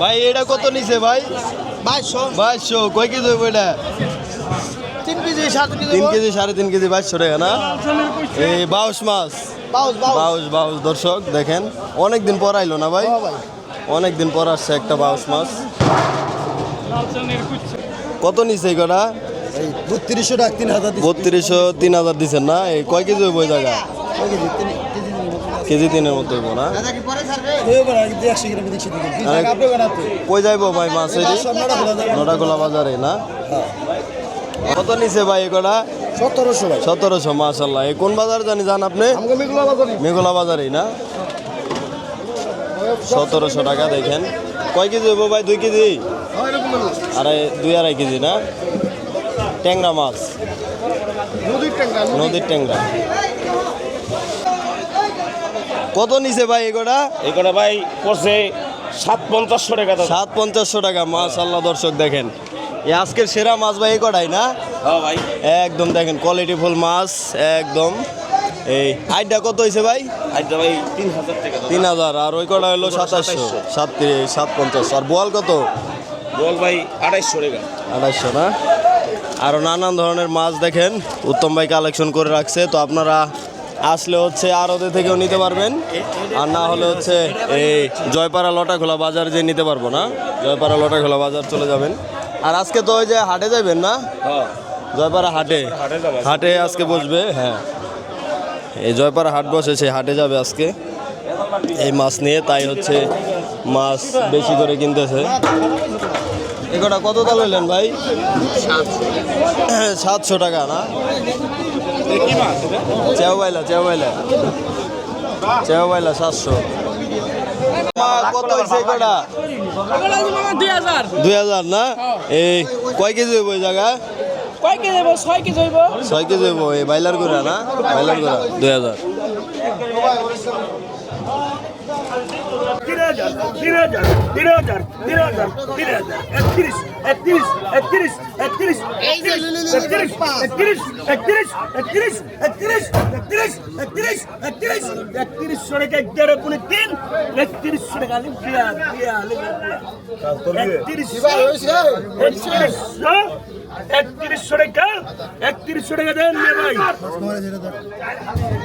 ভাই এটা কত নিছে ভাই? বাইশশো। বাইশশো কয় কেজি হইব এটা? তিন কেজি সাড়ে তিন কেজি সাড়ে তিন কেজি বাইশশো টাকা না? এই বাউস মাছ। বাউস বাউস দর্শক দেখেন। অনেক দিন পর আইলো না ভাই? অনেক দিন পর আসছে একটা বাউস মাছ। কত নিছে এই কটা? এই বত্রিশশো টাকা তিন হাজার বত্রিশশো তিন হাজার দিচ্ছেন না? এই কয় কেজি হইব জায়গা? কেজি? তিনের মতো হইব না। কই যাইব ভাই মাছ এটি নটাগোলা বাজারে। না? কত নিছে ভাই এই কটা সতেরোশো ভাই। সতেরোশো মাসাল্লাহ এই কোন বাজার জানি জান আপনি? আমাকে মেঘলা বাজার মেঘলা বাজারেই না? সতেরোশো টাকা দেখেন। কয় কেজি হইব ভাই দুই কেজি? আড়াই দুই আড়াই কেজি না? ট্যাংরা মাছ। নদীর ট্যাংরা নদীর ট্যাংরা। কত নিছে ভাই এগুলা এখানে ভাই পড়ছে সাত পঞ্চাশশো টাকা সাত পঞ্চাশশো টাকা মাছ আল্লাহ দর্শক দেখেন। এই আজকের সেরা মাছ ভাই এগোটাই না? হ্যাঁ ভাই। একদম দেখেন কোয়ালিটি ফুল মাছ একদম। এই আইডা কত হয়েছে ভাই? আজকে ভাই তিন হাজার টাকা তিন হাজার আর ওই কটা হলো সাতাশশো। সাত সাত পঞ্চাশ। আর বোয়াল কত? বল ভাই আড়াইশো টাকা। আড়াইশো না? আরও নানান ধরনের মাছ দেখেন উত্তম ভাই কালেকশন করে রাখছে। তো আপনারা আসলে হচ্ছে আরতে থেকেও নিতে পারবেন। আর না হলে হচ্ছে এই জয়পাড়া লটাখোলা বাজার যে নিতে পারব না জয়পাড়া লটাখোলা বাজার চলে যাবেন। আর আজকে তো ওই যে হাটে যাবেন না? হ্যাঁ। জয়পাড়া হাটে? হাটে আজকে। বসবে? হ্যাঁ। এই জয়পাড়া হাট বসে সেই হাটে যাবে আজকে। এই মাছ নিয়ে তাই হচ্ছে মাছ বেশি করে কিনতেছে। এগুলা কত দাম হইলেন ভাই? সাতশো টাকা না? চেও বাইলা চেও বাইলা চেও বাইলা সাতশো কত হয়েছে দুই হাজার দুই হাজার না এই কয় কেজি হইব এই জায়গা কয় কেজি হইব ছয় কেজি হইব ছয় কেজি হইব এই বাইলার গুড়া না বাইলার গুড়া দুই হাজার তিন হাজার তিন হাজার তিন হাজার তিন হাজার তিন হাজার একত্রিশ একত্রিশ একত্রিশ একত্রিশ একত্রিশ একত্রিশ একত্রিশ একত্রিশ একত্রিশ একত্রিশ একত্রিশ একত্রিশ একত্রিশশো টাকা এগারো পুনে তিন একত্রিশশো টাকা একত্রিশশো একত্রিশশো টাকা একত্রিশশো টাকা দেন ভাই।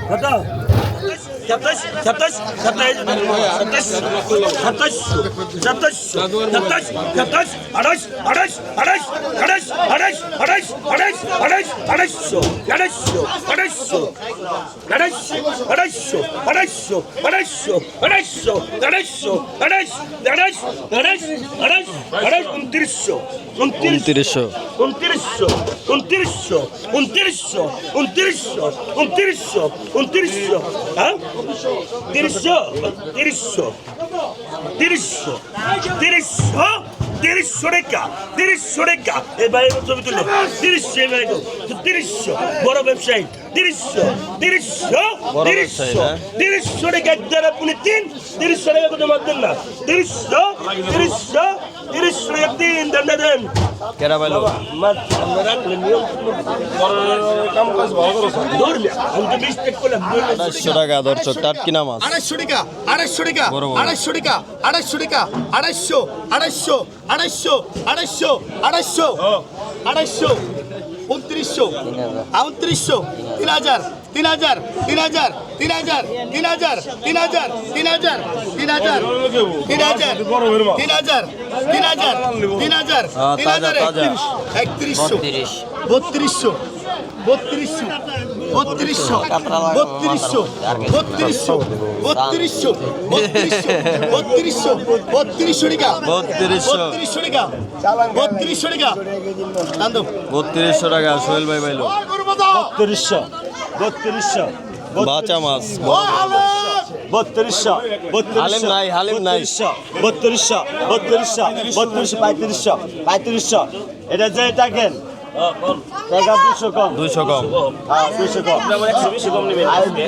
কত সাতাশ সাতাশ সাতাশ সাতাশ সাতাশ সাতাশ সাতাশ সাতাশ আঠাশ আঠাশ আঠাশ আঠাশ আঠাশ আঠাশ আঠাশ আঠাশ আঠাশশো আঠাশশো আঠাশশো আঠাশশো আঠাশশো আঠাশশো আঠাশশো আঠাশশো আঠাশ আঠাশ আঠাশ আঠাশ আঠাশ উনত্রিশশো উনত্রিশ উনত্রিশশো উনত্রিশশো উনত্রিশশো উনত্রিশশো উনত্রিশশো উনত্রিশশো উনত্রিশশো হ্যাঁ? তিরিশশো? তিরিশশো। তিরিশশো। তিরিশশো? তিরিশশো টাকা। তিরিশশো টাকা। এ বাইরে ছবি তুললো তিরিশশো, এ বাইরে তিরিশশো। বড় ব্যবসায়ী। তিরিশশো তিরিশশো তিরিশশো। হ্যাঁ? তিরিশশো টাকা একদার আপনি তিন তিরিশশো টাকা কত মারতেন না। তিরিশশো তিরিশশো তিরিশশো টাকা তিন না দেন কেরা করলাম আড়াইশো টাকা দর্শক টাটকিনা মাছ। আড়াইশো টাকা আড়াইশো টাকা বড় বড়। আড়াইশো টাকা আড়াইশো টাকা আড়াইশো আড়াইশো আড়াইশো আড়াইশো আড়াইশো আড়াইশো। উনত্রিশশো উনত্রিশশো তিন হাজার তিন হাজার তিন হাজার তিন হাজার তিন হাজার তিন হাজার তিন হাজার তিন হাজার তিন হাজার তিন হাজার তিন হাজার তিন হাজার হ্যাঁ, তিন হাজার। একত্রিশশো বত্রিশশো বত্রিশশো টাকা সোহেল ভাই ভাই বত্রিশশো বত্রিশশো বাঁচা মাছ বত্রিশশো হালিম বত্রিশশো বত্রিশশো বত্রিশশো পঁয়ত্রিশশো পঁয়ত্রিশশো এটা যে টাকেন দুশো কম দুইশো কম। দুশো কম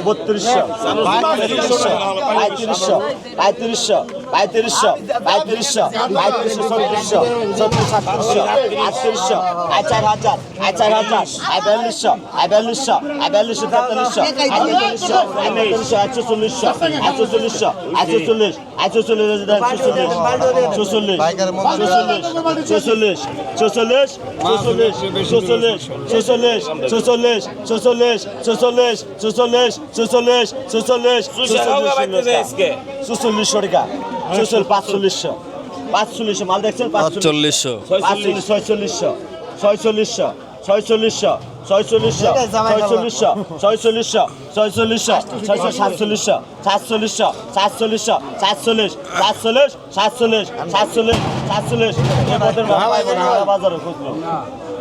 বত্রিশশো পঁয়ত্রিশশো পঁয়ত্রিশশো পঁয়ত্রিশশো পঁয়ত্রিশশো পঁয়ত্রিশশো ছত্রিশশো ছত্রিশ সাতত্রিশশো আটত্রিশশো আয় চার হাজার আয় চার হাজার আয় বিয়াল্লিশশো আয় বিয়াল্লিশশো আয় বিয়াল্লিশশো তেতাল্লিশশো আয় তেতাল্লিশশো আয় তেতাল্লিশশো আয় চল্লিশশো আয় চল্লিশশো আয় চল্লিশ চল্লিশ দেন চল্লিশ চল্লিশ চল্লিশ চল্লিশ চল্লিশ চল্লিশ চল্লিশ চল্লিশ চল্লিশ চল্লিশ চল্লিশ চল্লিশ চল্লিশ চল্লিশশো টাকা। চল্লিশ পাঁচচল্লিশশো। পাঁচচল্লিশশো মাল দেখছেন? পাঁচচল্লিশশো। পাঁচচল্লিশ ছয়চল্লিশশো ছয়চল্লিশশো ছয়চল্লিশশো ছয়চল্লিশশো ছয়চল্লিশশো ছয়চল্লিশশো ছয়চল্লিশশো ছয়শো সাতচল্লিশশো সাতচল্লিশশো সাতচল্লিশশো সাতচল্লিশ সাতচল্লিশ সাতচল্লিশ সাতচল্লিশ সাতচল্লিশ। এ পদের বাজারে খুঁজলো সাতচল্লিশ সাতচল্লিশ সাতচল্লিশ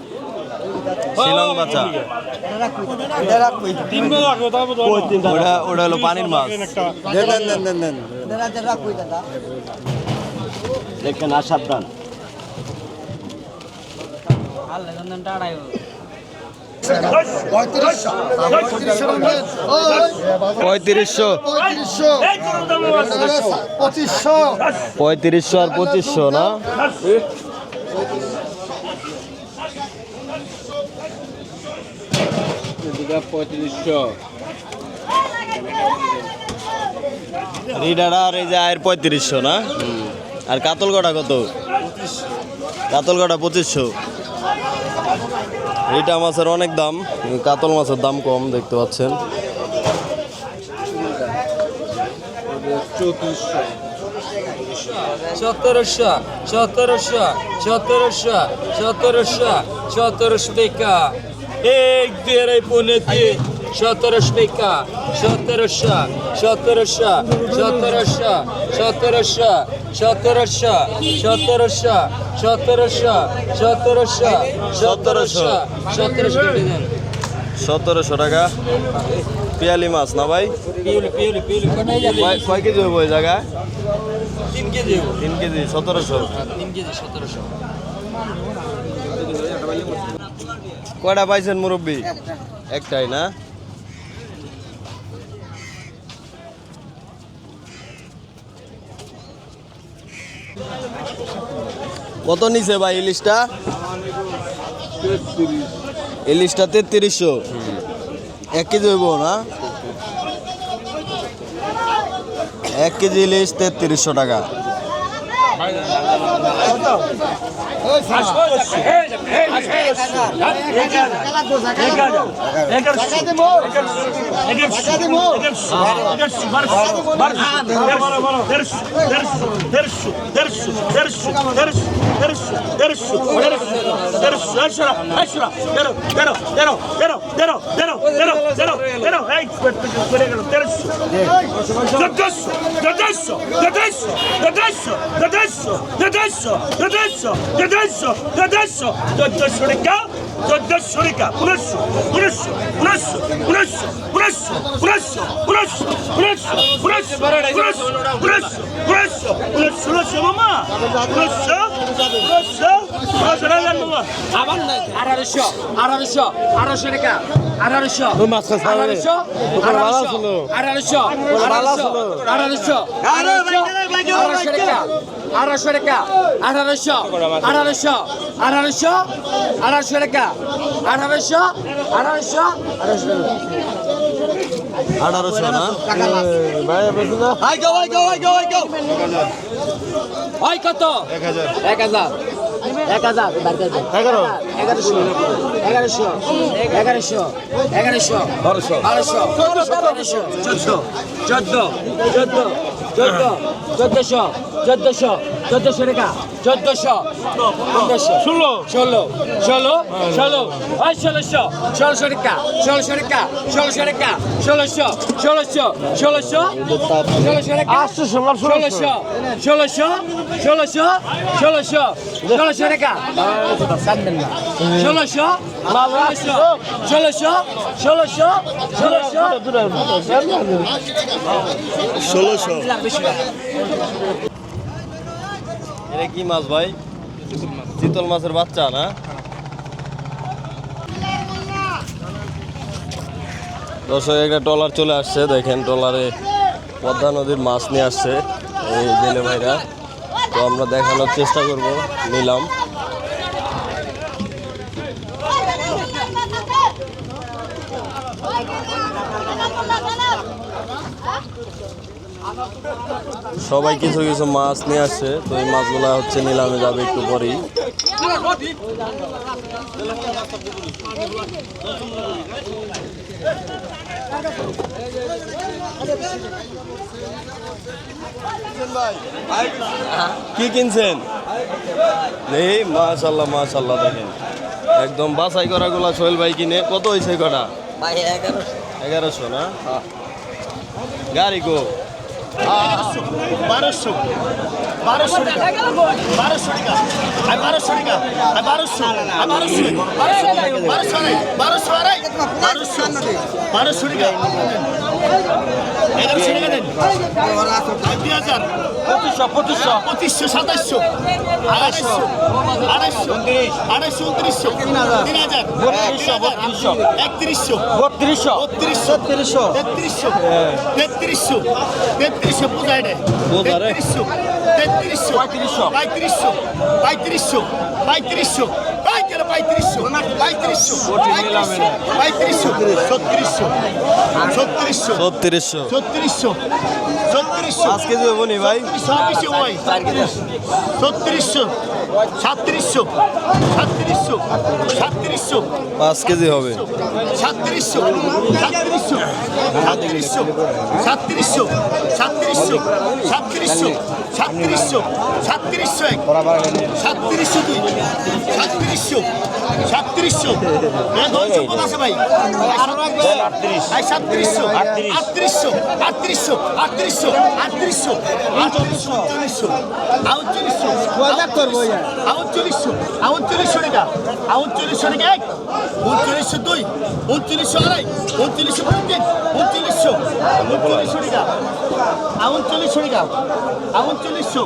শিলং বাচ্চা ওটা ওটা হলো পানির মাছ। দেখেন আর সাবধান পঁয়ত্রিশশো। পঁচিশশো পঁয়ত্রিশশো আর পঁচিশশো না? রিডার আর এই যে আয়ের পঁয়ত্রিশশো না আর কাতল কটা কত কাতল কটা পঁচিশশো রিটা মাছের অনেক দাম কাতল মাছের দাম কম দেখতে পাচ্ছেন সতেরোশো সতেরোশো সতেরোশো সতেরোশো সতেরোশো টাকা এক দেড় পনেরো তিন সতেরোশো টাকা সতেরোশো সতেরোশো সতেরোশো সতেরোশো সতেরোশো সতেরোশো সতেরোশো সতেরোশো সতেরোশো সতেরোশো সতেরোশো টাকা পিয়ালি মাছ না ভাই কয় কেজি হইব ওই জায়গায় তিন কেজি তিন কেজি সতেরোশো তিন কেজি সতেরোশো কয়টা পাইছেন মুরব্বী? একটাই না? কত নিছে ভাই ইলিশটা ইলিশটা তেত্রিশশো। এক কেজি হইব না? এক কেজি ইলিশ তেত্রিশশো টাকা। adesso, adesso, adesso, adesso, adesso, adesso, চোদ্দশো টাকা উনিশশো উনিশশো উনিশশো উনিশশো উনিশশো উনিশশো উনিশশো উনিশশো উনিশশো উনিশশো উনিশশো উনিশশো উনিশশো উনিশশো মামা উনিশশো উনিশশো টাকা আবার আঠারোশো আঠারোশো আঠারোশো টাকা আঠারোশো আঠারোশো আঠারোশো আঠারোশো আঠারোশো আঠারোশো টাকা আঠারোশো টাকা। আঠারোশো আঠারোশো আঠারোশো আঠারোশো টাকা। আঠারোশো আঠারোশো আঠারোশো আঠারোশো না? ওই কত? এক হাজার। এক হাজার। এগারো। এগারোশো। এগারোশো। এগারোশো। এগারোশো। বারোশো। বারোশো। সতেরোশো চোদ্দ চোদ্দ। চোদ্দ। চোদ্দশো চোদ্দশো চোদ্দশো টাকা চোদ্দশো চোদ্দশো। ষোলো। ষোলো ষোলো ষোলো ওই ষোলোশো ষোলোশো টাকা ষোলোশো টাকা ষোলোশো টাকা ষোলোশো ষোলোশো ষোলোশো ষোলোশো টাকা ষোলোশো। ষোলোশো ষোলোশো ষোলোশো ষোলোশো টাকা ষোলোশো ষোলোশো ষোলোশো ষোলোশো ষোলোশো এটা কি মাছ ভাই? চিতল মাছের বাচ্চা না? দর্শক একটা ট্রলার চলে আসছে। দেখেন ট্রলারে পদ্মা নদীর মাছ নিয়ে আসছে এই জেলে ভাইরা। তো আমরা দেখানোর চেষ্টা করব নিলাম। সবাই কিছু কিছু মাছ নিয়ে আসছে, তো এই মাছগুলো হচ্ছে নিলামে যাবে একটু পরেই। কি কিনছেন? এই মাশাল্লাহ মাশাল্লাহ দেখেন। একদম বাছাই করা গুলা সোহেল ভাই কিনে। কত হয়েছে কটা? এগারোশো না গাড়ি গো বারোশো বারোশো টাকা বারোশো টাকা আর বারোশো টাকা আর বারোশো আর বারোশো বারোশো বারোশো বারোশো বারোশো টাকা পঁচিশশো পঁচিশশো পঁচিশশো সাতাশশো আড়াইশো আড়াইশো আড়াইশো উনত্রিশশো তিন হাজার বত্রিশশো, বত্রিশশো। একত্রিশশো বত্রিশশো বত্রিশশো তেত্রিশশো তেত্রিশশো তেত্রিশশো তেত্রিশশো রে পূজা তেত্রিশশো তেত্রিশশো পঁয়ত্রিশশো। পঁয়ত্রিশশো পঁয়ত্রিশশো পঁয়ত্রিশশো পঁয়ত্রিশ পঁয়ত্রিশশো পঁয়ত্রিশশো পঁয়ত্রিশশো ছত্রিশশো ছত্রিশশো ছত্রিশশো। ছত্রিশশো ছত্রিশশো কেজি হব নি ভাই? ছাব্বিশে ওয়াই ছত্রিশশো সাতত্রিশশো সাতত্রিশশো সাতত্রিশশো পাঁচ কেজি হবে। সাতত্রিশশো সাতত্রিশশো সাতত্রিশশো সাতত্রিশশো সাতত্রিশশো সাতত্রিশশো সাতত্রিশশো সাতত্রিশশো এক। সাতত্রিশশো দুই। সাতত্রিশশো Thank you. সাতত্রিশশো। সম্পদ আছে ভাই? সাতত্রিশশো। আটত্রিশশো আটত্রিশশো আটত্রিশশো আটত্রিশশো। আটত্রিশশো উনচল্লিশশো আউনচল্লিশশো আউনচল্লিশশো আউনচল্লিশশো টাকা। আউনচল্লিশশো টাকা এক। উনচল্লিশশো দুই। উনচল্লিশশো আড়াই। উনচল্লিশশো তিন উনচল্লিশশো উনচল্লিশশো টাকা। আউনচল্লিশশো টাকা। আউনচল্লিশশো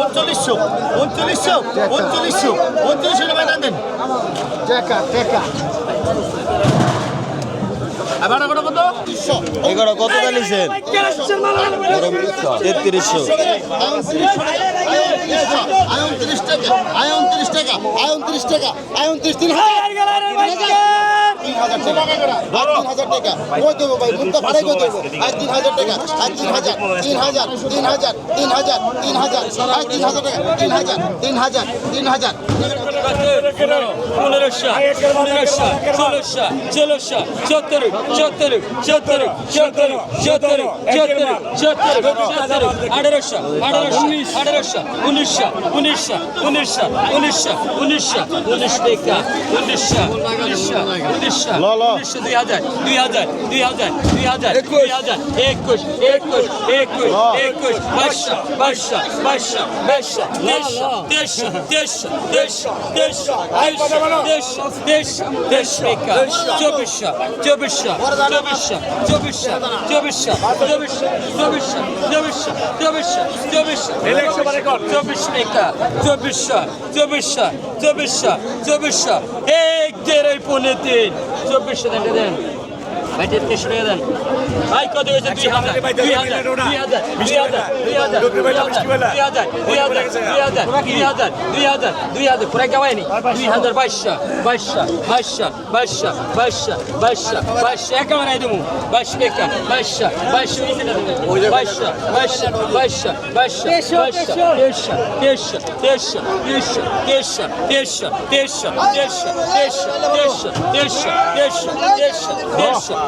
উনচল্লিশশো উনচল্লিশশো উনচল্লিশশো উনচল্লিশশো টাকা টেকা টেকা এবার কত কত? এগারো কত জানিছেন? তেত্রিশশো। আয়ন ত্রিশ টাকা আয়ন ত্রিশ টাকা আয়ন ত্রিশ টাকা আয়ন ত্রিশ টাকা তিন হাজার টাকা আর তিন হাজার টাকা কই দেবো ভাই? মুখটা ভাড়াই কই দেবো? আর তিন হাজার টাকা আর তিন হাজার তিন হাজার তিন হাজার তিন হাজার তিন হাজার আর তিন হাজার টাকা। তিন হাজার তিন হাজার তিন হাজার পনেরোশো পনেরোশো ষোলোশো ষোলোশো সতেরো সতেরো সতেরো সতেরো সতেরো সতেরো সতেরো সতেরো আঠারোশো আঠারোশো আঠারোশো উনিশশো উনিশশো উনিশশো উনিশশো উনিশশো উনিশ টাকা উনিশশো উনিশশো উনিশশো উনিশশো দুই হাজার দুই হাজার দুই হাজার দুই হাজার দুই হাজার একুশ একুশ একুশ একুশ বাইশশো বাইশশো বাইশশো বাইশশো দেড়শো দেড়শো দেড়শো দেড়শো দেড়শো দেড়শো দেড়শো দেড়শো টাকা চব্বিশশো চব্বিশশো চব্বিশশো চব্বিশশো চব্বিশশো চব্বিশশো চব্বিশশো চব্বিশশো চব্বিশশো চব্বিশশো চব্বিশ টাকা চব্বিশশো চব্বিশশো চব্বিশশো চব্বিশশো এক দেড় পনেরো তিন চব্বিশশো দেন দেন। ভাই তেত্রিশশো টাকা দেন ভাই কত হয়েছে দুই হাজার দুই হাজার দুই হাজার দুই হাজার দুই হাজার দুই হাজার দুই হাজার দুই হাজার দুই হাজার দুই হাজার দুই হাজার পুরা কেমন দুই হাজার বাইশশো বাইশশো বাইশশো বাইশশো বাইশশো বাইশশো বাইশশো একেবারে দেবো বাইশ টাকা বাইশশো বাইশশো বাইশশো বাইশশো বাইশশো বাইশশো বাইশশো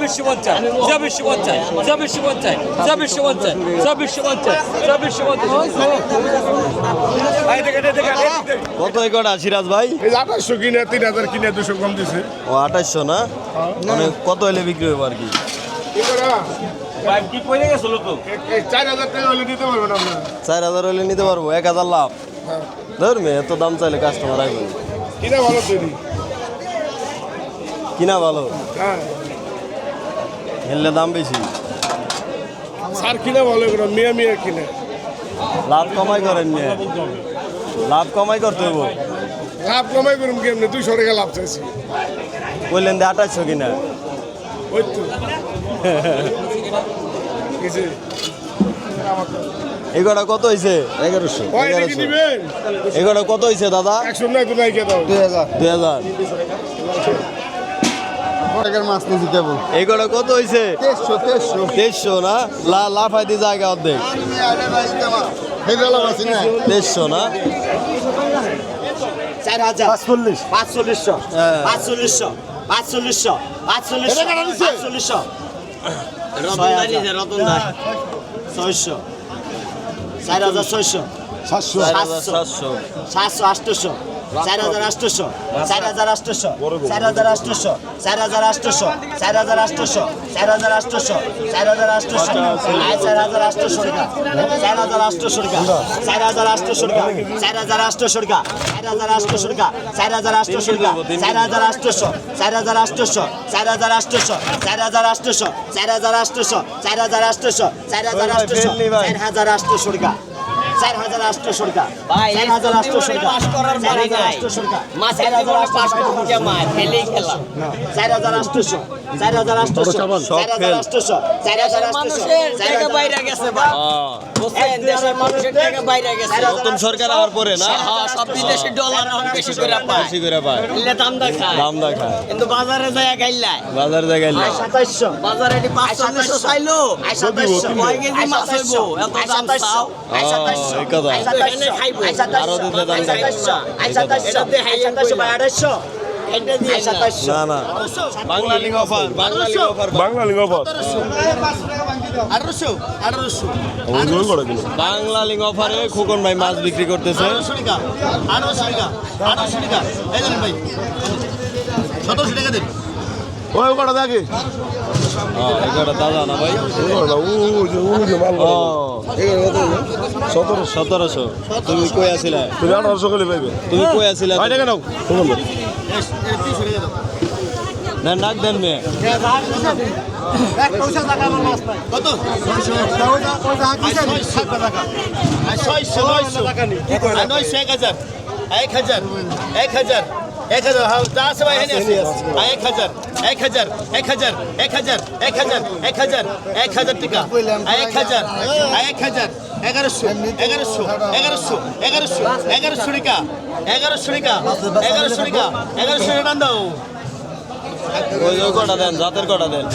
পঞ্চাশ পঞ্চাশ পঞ্চাশ পঞ্চাশ পঞ্চাশ পঞ্চাশ। কত একটা সিরাজ ভাই? এই আঠাশশো কিনে তিন হাজার কিনে দুশো কম দিছে। ও আঠাশশো না? মানে কত হলে বিক্রি হবে আর কি? চার হাজার হলে চার হাজার নিতে পারব এক হাজার লাভ। ধরবে এত দাম চাইলে কাস্টমার আসবে। কিনা ভালো কিনা ভালো? হ্যাঁ। হেললে দাম বেশি। সার কিনে ভালো করে মিয়া মিয়া কিনে। লাভ কমাই করেন নিয়ে লাভ কমাই করতে হইব। লাভ কমাই করুন কেমনি? দুইশো টাকা লাভ চাইছি। বললেন যে আঠাশশো কিনা। ওই তো। কিছু এগুলো কত হয়েছে এগারোশো। এগুলো কত হয়েছে দাদা? একশো নাই তো নাই কে দাও। দুই হাজার। দুই হাজার। টাকার মাছ নিয়েছি কেবল। এগুলো কত হয়েছে তেইশশো তেইশশো। দেড়শো না? লা লাফাইতে জায়গা অর্ধেক। দেড়শো না? চার হাজার। পাঁচচল্লিশ। পাঁচচল্লিশশো। হ্যাঁ। পাঁচচল্লিশশো। পাঁচচল্লিশশো। পাঁচচল্লিশশো। পাঁচচল্লিশশো। ছয়শো। চার হাজার ছয়শো। সাতশো। সাতশো। সাতশো আটশোশো। চার হাজার আটশোশো চার হাজার আটশোশো চার হাজার আটশোশো চার হাজার আটশোশো চার হাজার আটশোশো চার হাজার আটশোশো চার হাজার আটশোশো চার হাজার আটশোশো টাকা চার হাজার আটশোশো টাকা চার হাজার আটশোশো টাকা চার হাজার আটশোশো টাকা চার হাজার আটশোশো টাকা চার হাজার আটশোশো টাকা চার হাজার আটশোশো চার হাজার আটশোশো চার হাজার আটশোশো চার হাজার আটশোশো চার হাজার আটশোশো চার হাজার আটশোশো চার হাজার আটশোশো চার হাজার আটশোশো টাকা চার হাজার আটশোশো টাকা চার হাজার আটশোশো টাকা চার হাজার আটশোশো টাকা চার হাজার আটশোশো চার হাজার আটশোশো চার হাজার আটশোশো চার হাজার আটশোশো চার হাজার আটশোশো চার হাজার বাইরে গেছে নতুন সরকার আবার পরে না সব বিদেশি ডলার অনেক বেশি করে পায় বেশি করে পায় দাম দেখা দাম দেখা কিন্তু বাজারে যায় গাইলায় বাজারে যায় গাইলায় 2700 বাজারে এটি 500 চাইলো 2700 কয় কেজি মাছ হইবো এত দাম চাও 2700 না। না বাংলা লিঙ্গ অফার। বাংলা লিঙ্গ অফার বাংলা লিঙ্গপথ আঠারোশো আঠারোশো বাংলা লিঙ্গ অফারে খোকন ভাই মাছ বিক্রি করতেছে। ভাই সতেরোশো টাকা দেন। ওই কটা দেখে দাদা না ভাই সতেরো সতেরোশো তুমি কই আসিলা তুমি আঠারোশো করে পাইবে তুমি কই আসিলা ভাই কেন না ডাক দেন মেয়ে এক হাজার এক হাজার এক হাজার এক হাজার হ্যাঁ যা আছে ভাই এখানে আছে। এক হাজার এক হাজার এক হাজার এক হাজার এক হাজার এক হাজার এক হাজার টাকা। এক হাজার এক হাজার এগারোশো এগারোশো এগারোশো এগারোশো এগারোশো টাকা এগারোশো টাকা এগারোশো টাকা এগারোশো টাকা দাও। কটা দেন জাতের কটা দেন?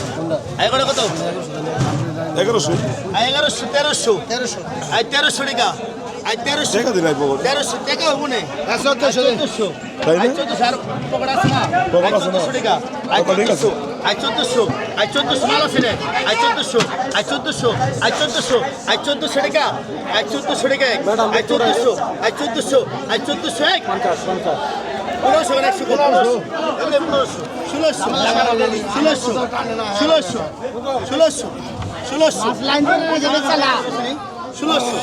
এগারো কত? এগারোশো। এগারোশো তেরোশো তেরোশো। তেরোশো টাকা। তেরোশো তেরোশো টাকা হব না চোদ্দশো চোদ্দশো। চোদ্দশো আর পকেট আছে না? চোদ্দশো টাকা। চোদ্দশো আই চোদ্দশো আই চোদ্দশো মাল আছে না আই চোদ্দশো আই চোদ্দশো আই চোদ্দশো আই চোদ্দশো টাকা। আই চোদ্দশো টাকা আই চোদ্দশো আই চোদ্দশো আই চোদ্দশো এক। পঞ্চাশ পঞ্চাশ। পনেরোশো মানে একশো পনেরোশো। ষোলোশো। ষোলোশো। ষোলোশো। ষোলোশো। ষোলোশো। ষোলোশো। ষোলোশো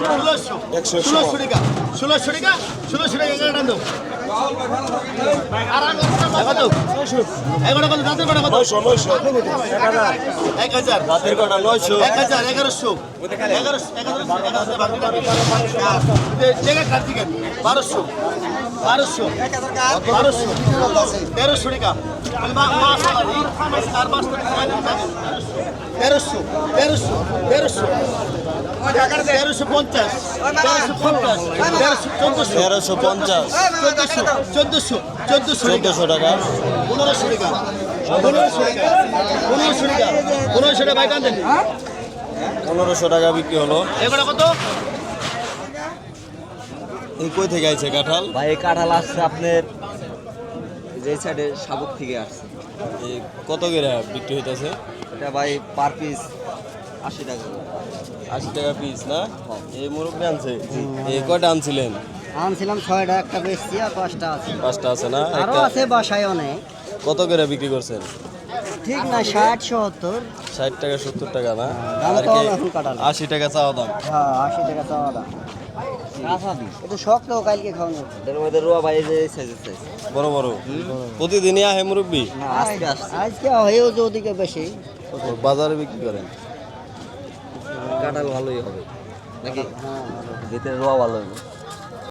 ষোলোশো ষোলোশো টাকা ষোলোশো টাকা ষোলোশো টাকা এগারোটা দাও বারোশো বারোশো বারোশো তেরোশো টাকা তেরোশো তেরোশো তেরোশো তেরোশো পঞ্চাশ। তেরোশো পঞ্চাশ। তেরোশো চোদ্দশো। তেরোশো পঞ্চাশ। চোদ্দশো চোদ্দশো চোদ্দশো টাকা। চোদ্দশো টাকা। পনেরোশো টাকা। পনেরোশো টাকা। পনেরোশো টাকা। পনেরোশো টাকা বাইক আনতেন পনেরোশো টাকা বিক্রি হলো। এগুলো কত? এই কই থেকে আইছে কাঁঠাল? ভাই এই কাঁঠাল আসছে আপনার যে সাইডে শাবক থেকে আসছে। এই কত করে বিক্রি হইতেছে? এটা ভাই পার পিস আশি টাকা। আশি টাকা পিস না? এই মুরব্বী আনছে? এই কয়টা আনছিলেন? আনছিলাম ছয়টা একটা বেচছি আর পাঁচটা আছে। পাঁচটা আছে না? আরও আছে বাসায় অনেক। কত করে বিক্রি করছেন? ঠিক না ষাট সত্তর। ষাট টাকা সত্তর টাকা না? দাম আর কি এখন। আশি টাকা চাওয়া দাম? হ্যাঁ আশি টাকা চাওয়া দাম। প্রতিদিনই আহে মুরব্বী? আজকে আজকে হয়েও যে ওদিকে বেশি। বাজারে বিক্রি করেন? কাঁঠাল ভালোই হবে। নাকি? ভিতরে রোয়া ভালো হবে।